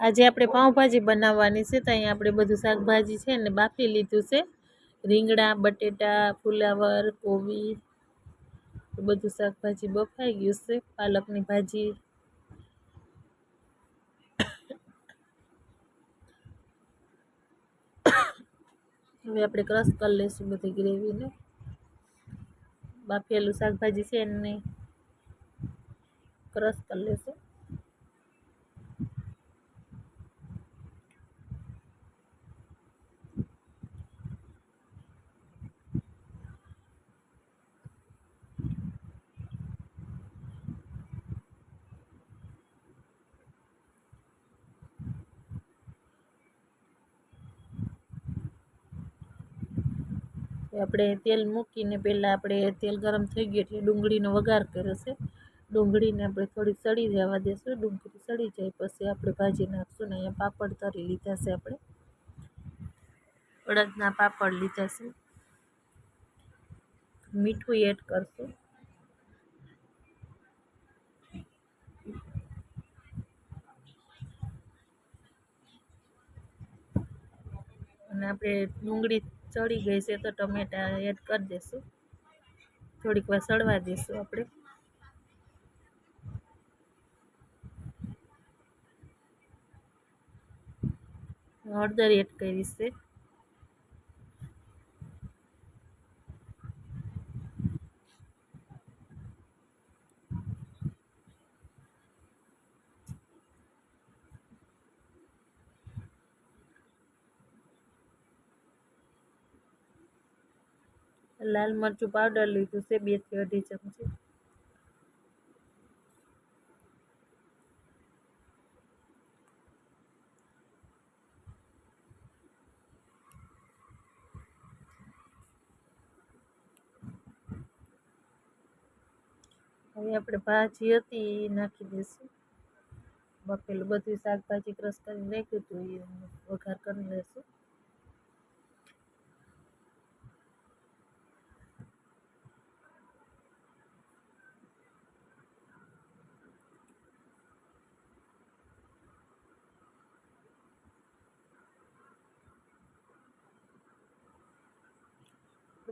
આજે આપણે પાઉંભાજી બનાવવાની છે તો અહીંયા આપણે બધું શાકભાજી છે ને બાફી લીધું છે. રીંગણા, બટેટા, ફુલાવર, કોબી બધું શાકભાજી બફાઈ ગયું છે, પાલકની ભાજી. હવે આપણે ક્રશ કરી લઈશું બધી ગ્રેવીને. બાફેલું શાકભાજી છે એને ક્રશ કરી લેશું આપણે તેલ મૂકીને પહેલાં આપણે તેલ ગરમ થઈ ગયું એટલે ડુંગળીનો વઘાર કર્યો છે. ડુંગળીને આપણે થોડી સડી જવા દઈશું ડુંગળી સળી જાય પછી આપણે ભાજી નાખશું ને અહીંયા પાપડ તરી લીધા છે આપણે. અડદના પાપડ લીધા છે. મીઠું એડ કરશું. અને આપણે ડુંગળી ચડી ગઈ છે તો ટમેટા એડ કરી દઈશું થોડીક વાર સળવા દઈશું આપણે. હળદર એડ કરી લાલ મરચું પાવડર લીધું છે, બેથી અઢી ચમચી. હવે આપણે ભાજી હતી એ નાખી દઈશું. બફેલું બધું શાકભાજી ક્રશ કરીને નાખ્યું હતું, એ વઘાર કરી લઈશું.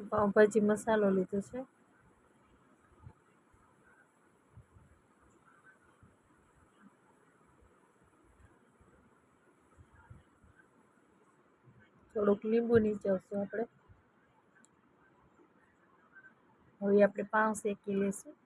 પાઉંભાજી મસાલો લીધો છે. થોડુંક લીંબુ નીચવશું આપણે. હવે આપણે પાઉં શેકી લઈશું.